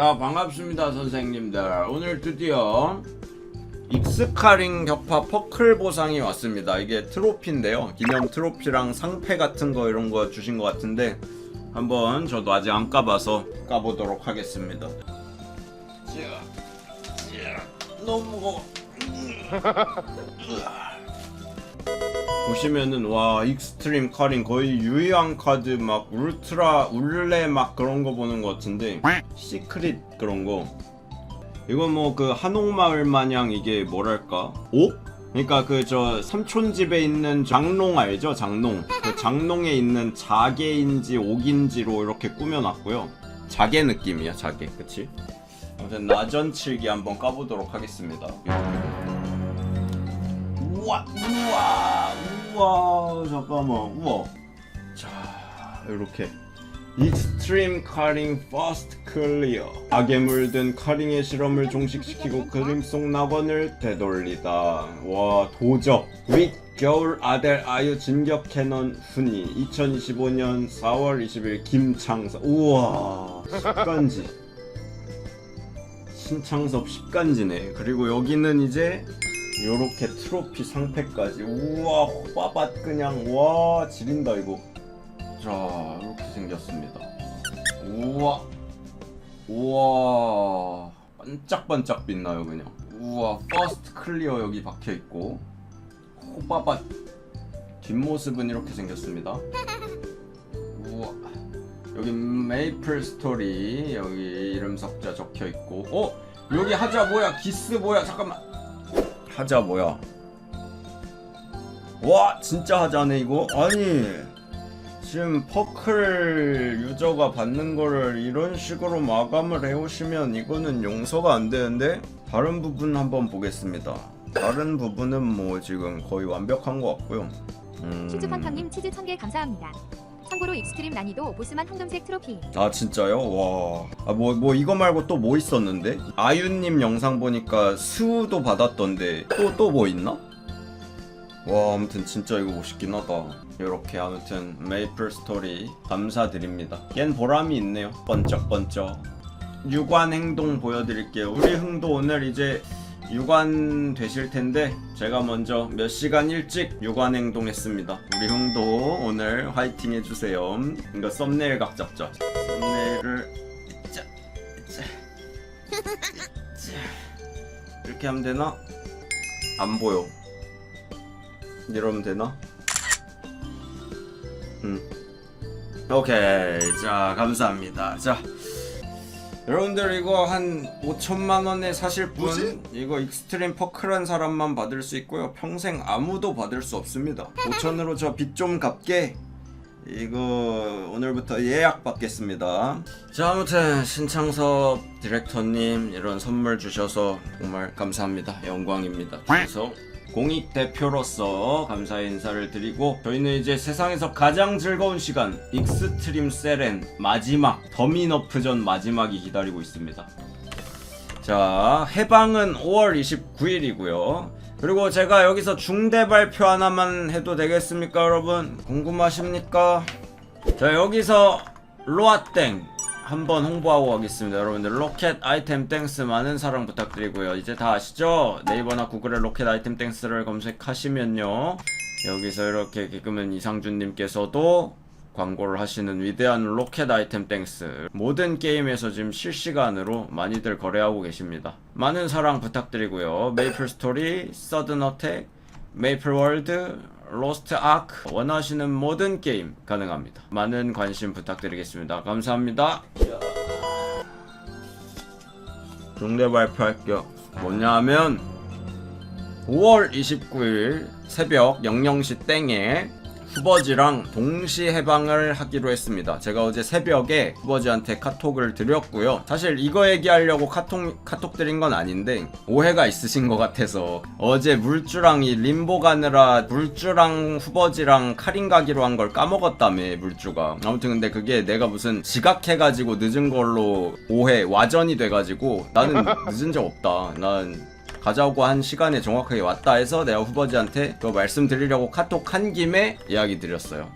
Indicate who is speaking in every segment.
Speaker 1: 자 반갑습니다 선생님들. 오늘 드디어 익스카링 격파 퍼클 보상이 왔습니다. 이게 트로피인데요. 기념 트로피랑 상패 같은 거 이런 거 주신 것 같은데 한번 저도 아직 안 까봐서 까보도록 하겠습니다. 너무 무거워 보시면은 와 익스트림 카링 거의 유의한 카드 막 울트라 울레 막 그런 거 보는 것 같은데 시크릿 그런 거. 이건 뭐 그 한옥마을 마냥 이게 뭐랄까? 옥? 그러니까 그 저 삼촌집에 있는 장롱 알죠? 장롱. 그 장롱에 있는 자개인지 옥인지로 이렇게 꾸며놨고요. 자개 느낌이야 자개. 그치? 아무튼 나전칠기 한번 까보도록 하겠습니다. 우와 우와 우와 잠깐만 우와. 자 이렇게. 익스트림 카링 퍼스트 클리어. 악에 물든 카링의 실험을 종식시키고 그림 속 낙원을 되돌리다. 와 도적. 윗 겨울 아델 아유 진격 캐논 훈이 2025년 4월 20일 김창사. 우와 십간지. 신창섭 십간지네. 그리고 여기는 이제 요렇게 트로피 상패까지. 우와 호바밭 그냥. 와 지린다 이거. 자 이렇게 생겼습니다. 우와. 우와. 반짝반짝 빛나요 그냥. 우와 퍼스트 클리어 여기 박혀있고. 호바밭 뒷모습은 이렇게 생겼습니다. 우와. 여기 메이플 스토리. 여기 이름 석자 적혀있고. 어? 여기 하자 뭐야? 기스 뭐야? 잠깐만 하자 뭐야? 와 진짜 하자네 이거. 아니 지금 퍼클 유저가 받는 거를 이런 식으로 마감을 해오시면 이거는 용서가 안 되는데 다른 부분 한번 보겠습니다. 다른 부분은 뭐 지금 거의 완벽한 것 같고요. 음...
Speaker 2: 치즈펀탕님 치즈 1000개 감사합니다. 참고로 익스트림 난이도 보스만 황금색 트로피.
Speaker 1: 아 진짜요? 와. 아 뭐 뭐 이거 말고 또 뭐 있었는데? 아유님 영상 보니까 수도 받았던데 또 또 뭐 있나? 와 아무튼 진짜 이거 멋있긴 하다. 이렇게 아무튼 메이플 스토리 감사드립니다. 얜 보람이 있네요. 번쩍번쩍. 유관 행동 보여드릴게요. 우리 흥도 오늘 이제 유관 되실 텐데 제가 먼저 몇 시간 일찍 유관 행동했습니다. 우리 흥도 오늘 화이팅 해주세요. 이거 썸네일 각 잡자. 썸네일을 자, 자, 자. 이렇게 하면 되나? 안 보여. 이러면 되나? 음. 오케이. 자, 감사합니다. 자. 여러분들 이거 한 5천만 원에 사실 분
Speaker 3: 뭐지?
Speaker 1: 이거 익스트림 퍼클한 사람만 받을 수 있고요. 평생 아무도 받을 수 없습니다. 5천으로 저 빚 좀 갚게. 이거 오늘부터 예약 받겠습니다. 자 아무튼 신창섭 디렉터님 이런 선물 주셔서 정말 감사합니다. 영광입니다. 그래서 공익 대표로서 감사의 인사를 드리고 저희는 이제 세상에서 가장 즐거운 시간 익스트림 세렌 마지막 더미너프전 마지막이 기다리고 있습니다. 자 해방은 5월 29일이고요. 그리고 제가 여기서 중대 발표 하나만 해도 되겠습니까 여러분? 궁금하십니까? 자 여기서 로아땡 한번 홍보하고 가겠습니다. 여러분들 로켓 아이템 땡스 많은 사랑 부탁드리고요. 이제 다 아시죠? 네이버나 구글에 로켓 아이템 땡스를 검색하시면요. 여기서 이렇게 개그맨 이상준님께서도 광고를 하시는 위대한 로켓 아이템 땡스. 모든 게임에서 지금 실시간으로 많이들 거래하고 계십니다. 많은 사랑 부탁드리고요. 메이플 스토리, 서든 어택, 메이플 월드, 로스트 아크 원하시는 모든 게임 가능합니다. 많은 관심 부탁드리겠습니다. 감사합니다. 중대 발표할게요. 뭐냐 하면 5월 29일 새벽 00시 땡에 후버지랑 동시 해방을 하기로 했습니다. 제가 어제 새벽에 후버지한테 카톡을 드렸고요. 사실 이거 얘기하려고 카톡 카톡 드린 건 아닌데 오해가 있으신 것 같아서 어제 물주랑 이 림보 가느라 물주랑 후버지랑 카린 가기로 한 걸 까먹었다며 물주가. 아무튼 근데 그게 내가 무슨 지각해가지고 늦은 걸로 오해 와전이 돼가지고 나는 늦은 적 없다. 난 가자고 한 시간에 정확하게 왔다 해서 내가 후버지한테 그거 말씀드리려고 카톡 한 김에 이야기 드렸어요.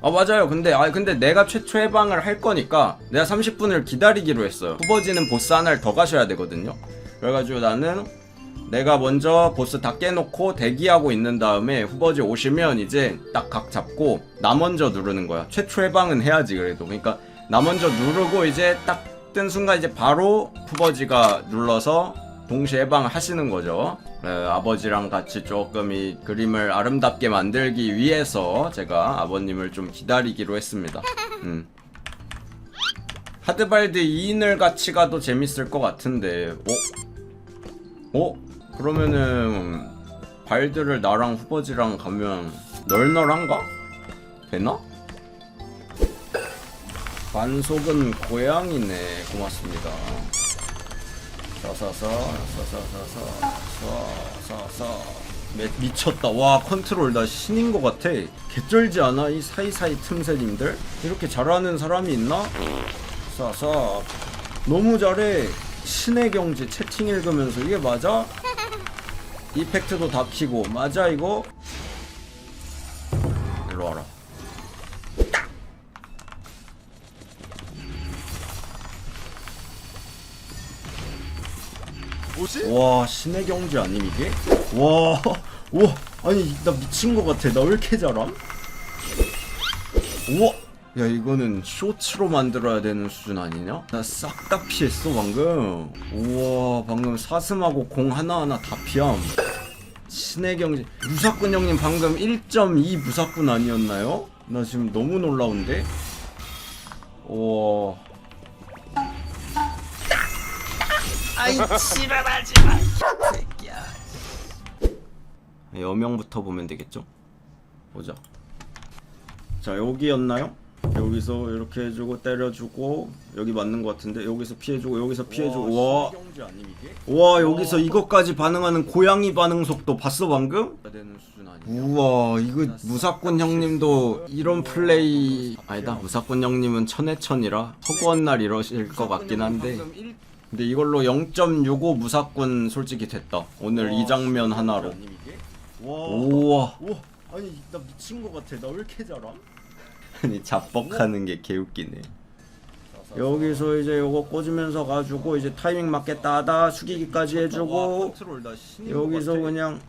Speaker 1: 아 맞아요. 근데 아 근데 내가 최초 해방을 할 거니까 내가 30분을 기다리기로 했어요. 후보지는 보스 하나를 더 가셔야 되거든요. 그래가지고 나는 내가 먼저 보스 다 깨놓고 대기하고 있는 다음에 후보지 오시면 이제 딱 각 잡고 나 먼저 누르는 거야. 최초 해방은 해야지 그래도. 그러니까 나 먼저 누르고 이제 딱 뜬 순간 이제 바로 후보지가 눌러서 동시에 해방을 하시는 거죠. 네, 아버지랑 같이 조금 이 그림을 아름답게 만들기 위해서 제가 아버님을 좀 기다리기로 했습니다. 음. 하드발드 2인을 같이 가도 재밌을 것 같은데, 어? 어? 그러면은 발드를 나랑 후보지랑 가면 널널한가? 되나? 반속은 고양이네. 고맙습니다. 서서서 미쳤다. 와 컨트롤. 나 신인 것 같아. 개쩔지 않아 이 사이사이 틈새님들? 이렇게 잘하는 사람이 있나? 서서. 너무 잘해. 신의 경지 채팅 읽으면서. 이게 맞아? 이펙트도 다 키고. 맞아 이거? 일로 와라
Speaker 3: 뭐지?
Speaker 1: 와 신의 경지 아님 이게? 와, 와, 아니 나 미친 것 같아. 나 왜 이렇게 잘함? 우와, 야 이거는 쇼츠로 만들어야 되는 수준 아니냐? 나 싹 다 피했어 방금. 우와, 방금 사슴하고 공 하나 하나 다 피함. 신의 경지 무사꾼 형님 방금 1.2 무사꾼 아니었나요? 나 지금 너무 놀라운데. 우와. 아이 지랄하지 마 새끼야. 여명부터 보면 되겠죠? 보자. 자 여기였나요? 여기서 이렇게 해주고 때려주고 여기 맞는 것 같은데 여기서 피해주고 여기서 피해주고. 와, 와. 여기서 이것까지 반응하는 고양이 반응 속도 봤어 방금? 우와 이거 무사꾼 형님도 이런 플레이 아니다 무사꾼 형님은 천해천이라 허구한 날 이러실 것 같긴 한데 근데 이걸로 0.65 무사꾼 솔직히 됐다. 오늘 이 장면 하나로. 우와. 우와. 아니 나 미친 것 같아. 나 왜 이렇게 잘함? 아니 잡벅하는 게 개웃기네. 여기서 이제 요거 꽂으면서 가지고 이제 타이밍 맞게 따다 숙이기까지 해주고 여기서 그냥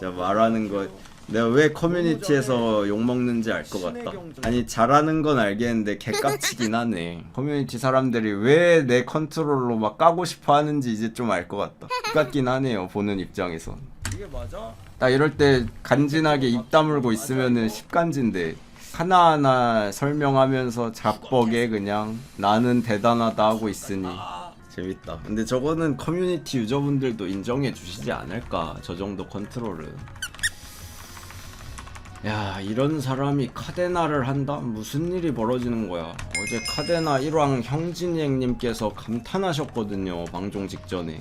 Speaker 1: 자 말하는 거 내가 왜 커뮤니티에서 욕 먹는지 알 것 같다. 아니 잘하는 건 알겠는데 개깍치긴 하네. 커뮤니티 사람들이 왜 내 컨트롤로 막 까고 싶어 하는지 이제 좀 알 것 같다. 같긴 하네요. 보는 입장에선. 이게 맞아? 나 이럴 때 간지나게 입 다물고 있으면은 십간지인데 하나하나 설명하면서 잡벅에 그냥 나는 대단하다 하고 있으니 재밌다. 근데 저거는 커뮤니티 유저분들도 인정해 주시지 않을까? 저 정도 컨트롤은. 야 이런 사람이 카데나를 한다? 무슨 일이 벌어지는 거야 어제 카데나 1왕 형진이 형님께서 감탄하셨거든요 방송 직전에